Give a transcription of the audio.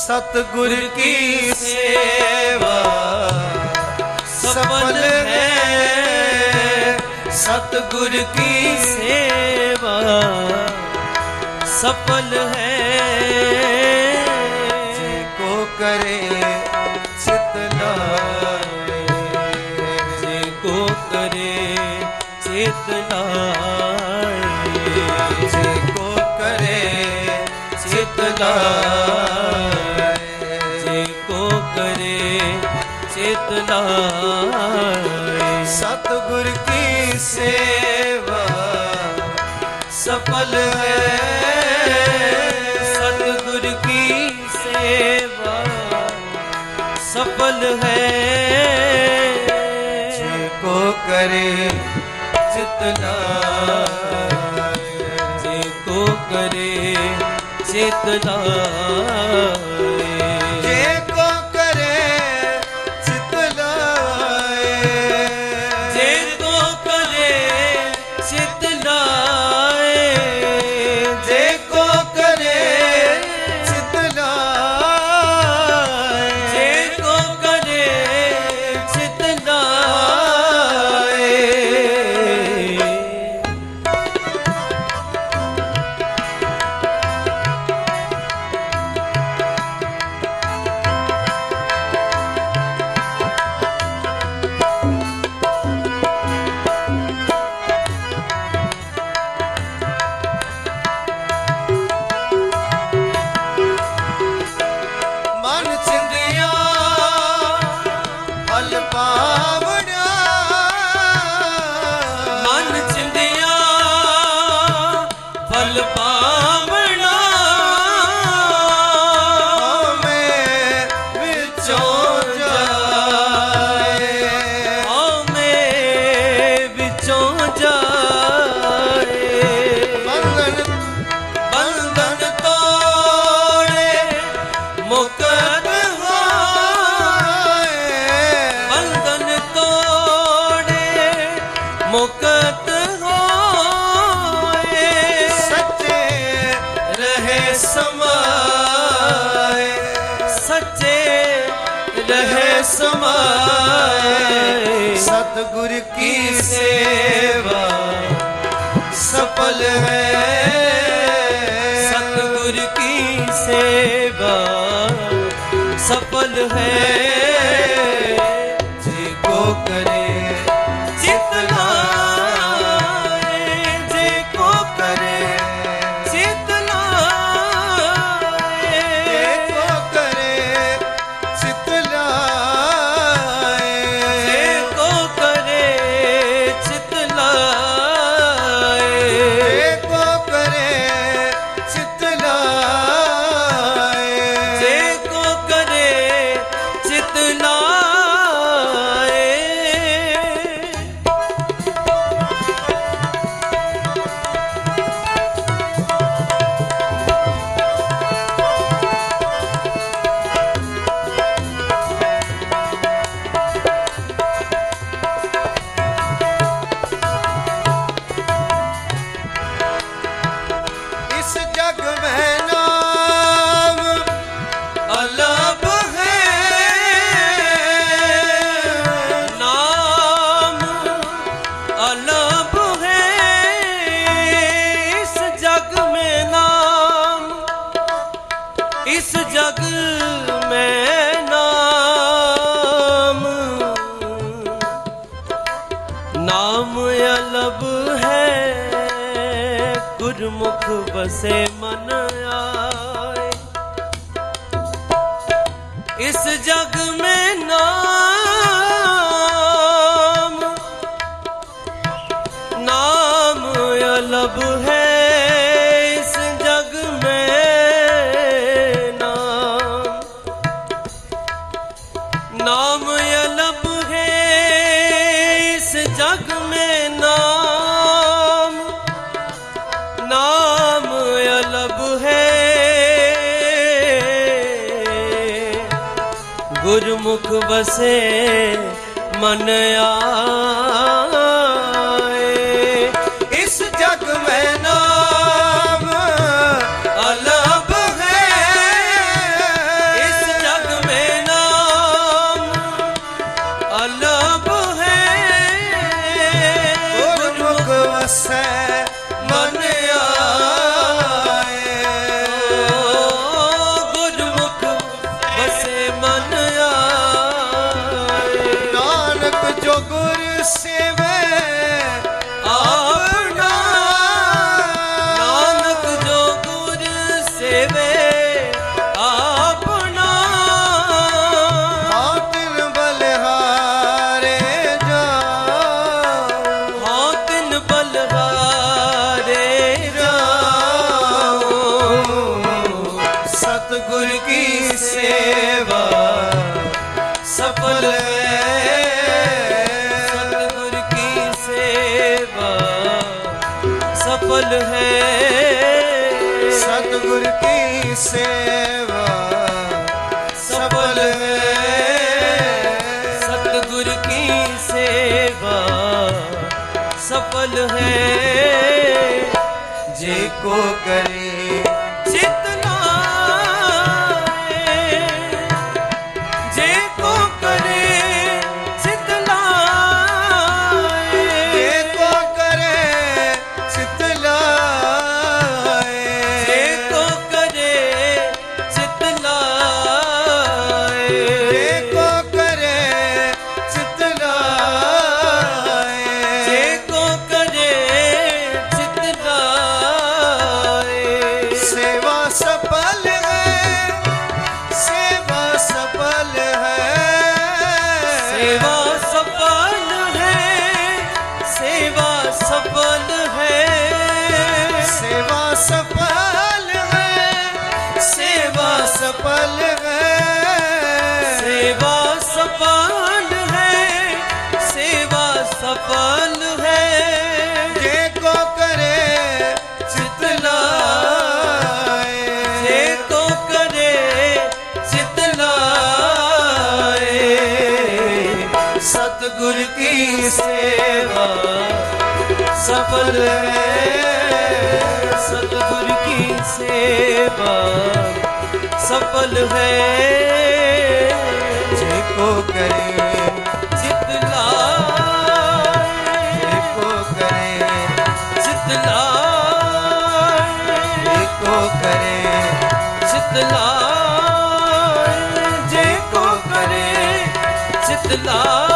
ਸਤਗੁਰ ਕੀ ਸੇਵਾ? ਸਫਲ ਹੈ ਸਤਗੁਰ ਕੀ ਸੇਵਾ? ਸਫਲ ਹੈ। ਜੇ ਕੋ ਕਰੇ ਚਿਤ ਲਾਵੇ ਜੇ ਕੋ ਕਰੇ ਚਿਤ ਕੋ ਕਰੇ करे जितना जे को करे जितना ਸਮਾਏ ਸੱਚੇ ਰਹੇ ਸਮਾਏ ਸਤਗੁਰ ਕੀ ਸੇਵਾ ਸਫਲ ਹੈ ਸਤਗੁਰ ਕੀ ਸੇਵਾ ਸਫਲ ਹੈ ਸੇ ਮਨ ਆਏ ਇਸ ਜਗ ਮੇ ਨਾ ਗੁਰਮੁਖ ਵਸੇ ਮਨ ਆ की सेवा सफल है सतगुर की सेवा सफल है सतगुर की सेवा सफल है सतगुर की सेवा सफल है जे को करे सतगुर की सेवा सफल है सतगुर की सेवा सफल है जे को करे चितलाए